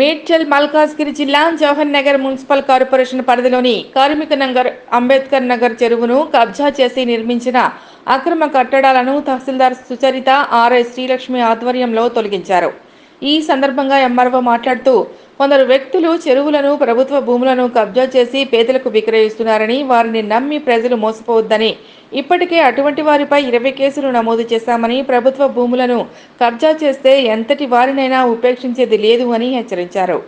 మేడ్చల్ మల్కాజ్గిరి జిల్లా Jawahar Nagar municipal corporation పరిధిలోని కార్మిక నగర్ అంబేద్కర్ నగర్ చెరువును కబ్జా చేసి నిర్మించిన అక్రమ కట్టడాలను తహసీల్దార్ సుచరిత ఆర్ఐ శ్రీలక్ష్మి ఆధ్వర్యంలో తొలగించారు. ఈ సందర్భంగా ఎంఆర్ఓ మాట్లాడుతూ కొందరు వ్యక్తులు చెరువులను ప్రభుత్వ భూములను కబ్జా చేసి పేదలకు విక్రయిస్తున్నారని వారిని నమ్మి ప్రజలు మోసపోవద్దని ఇప్పటికే అటువంటి వారిపై ఇరవై కేసులు నమోదు చేశామని ప్రభుత్వ భూములను కబ్జా చేస్తే ఎంతటి వారినైనా ఉపేక్షించేది లేదు అని హెచ్చరించారు.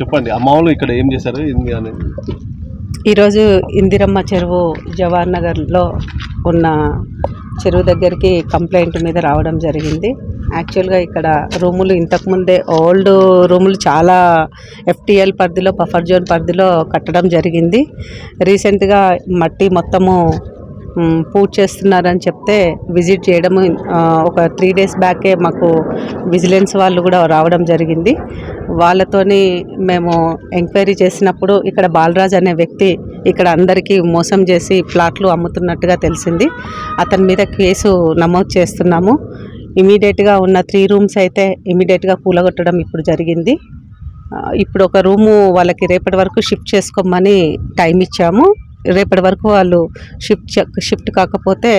చెప్పండి ఇక్కడ ఏం చేశారు ఈరోజు ఇందిరమ్మ చెరువు జవహర్ నగర్లో ఉన్న చెరువు దగ్గరికి కంప్లైంట్ మీద రావడం జరిగింది. యాక్చువల్గా ఇక్కడ రూములు ఇంతకుముందే ఓల్డ్ రూములు చాలా ఎఫ్టీఎల్ పరిధిలో బఫర్ జోన్ పరిధిలో కట్టడం జరిగింది. రీసెంట్గా మట్టి మొత్తము పూర్తి పూజ చేస్తున్నారని చెప్తే విజిట్ చేయడం ఒక త్రీ డేస్ బ్యాకే మాకు విజిలెన్స్ వాళ్ళు కూడా రావడం జరిగింది. వాళ్ళతోని మేము ఎంక్వైరీ చేసినప్పుడు ఇక్కడ బాలరాజ్ అనే వ్యక్తి ఇక్కడ అందరికీ మోసం చేసి ప్లాట్లు అమ్ముతున్నట్టుగా తెలిసింది. అతని మీద కేసు నమోదు చేస్తున్నాము. ఇమీడియట్గా ఉన్న త్రీ రూమ్స్ అయితే ఇమీడియట్గా కూలగొట్టడం ఇప్పుడు జరిగింది. ఇప్పుడు ఒక రూము వాళ్ళకి రేపటి వరకు షిఫ్ట్ చేసుకోమని టైం ఇచ్చాము. రేపటి వరకు వాళ్ళు షిఫ్ట్ షిఫ్ట్ కాకపోతే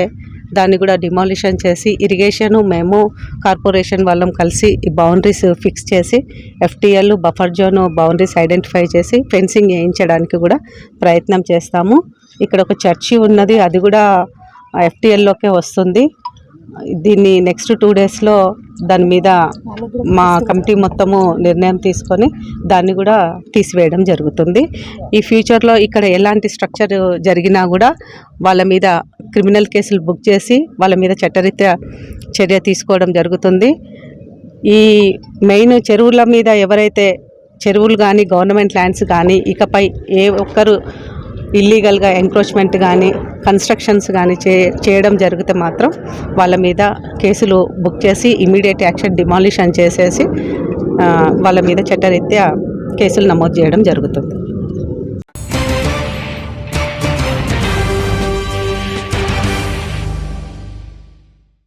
దాన్ని కూడా డిమాలిషన్ చేసి ఇరిగేషన్ మేము కార్పొరేషన్ వాళ్ళం కలిసి ఈ బౌండరీస్ ఫిక్స్ చేసి FTL buffer zone boundaries identify చేసి ఫెన్సింగ్ వేయించడానికి కూడా ప్రయత్నం చేస్తాము. ఇక్కడ ఒక చర్చి ఉన్నది అది కూడా ఎఫ్టీఎల్లోకే వస్తుంది. దీన్ని నెక్స్ట్ టూ డేస్లో దాని మీద మా కమిటీ మొత్తము నిర్ణయం తీసుకొని దాన్ని కూడా తీసివేయడం జరుగుతుంది. ఈ ఫ్యూచర్లో ఇక్కడ ఎలాంటి స్ట్రక్చర్ జరిగినా కూడా వాళ్ళ మీద క్రిమినల్ కేసులు బుక్ చేసి వాళ్ళ మీద చట్టరీత్యా చర్య తీసుకోవడం జరుగుతుంది. ఈ మెయిన్ చెరువుల మీద ఎవరైతే చెరువులు కానీ గవర్నమెంట్ ల్యాండ్స్ కానీ ఇకపై ఏ ఒక్కరు ఇల్లీగల్గా ఎంక్రోచ్మెంట్ కానీ కన్స్ట్రక్షన్స్ కానీ చే చేయడం జరిగితే మాత్రం వాళ్ళ మీద కేసులు బుక్ చేసి ఇమీడియట్ యాక్షన్ డిమాలిషన్ చేసేసి వాళ్ళ మీద చట్టరీత్యా కేసులు నమోదు చేయడం జరుగుతుంది.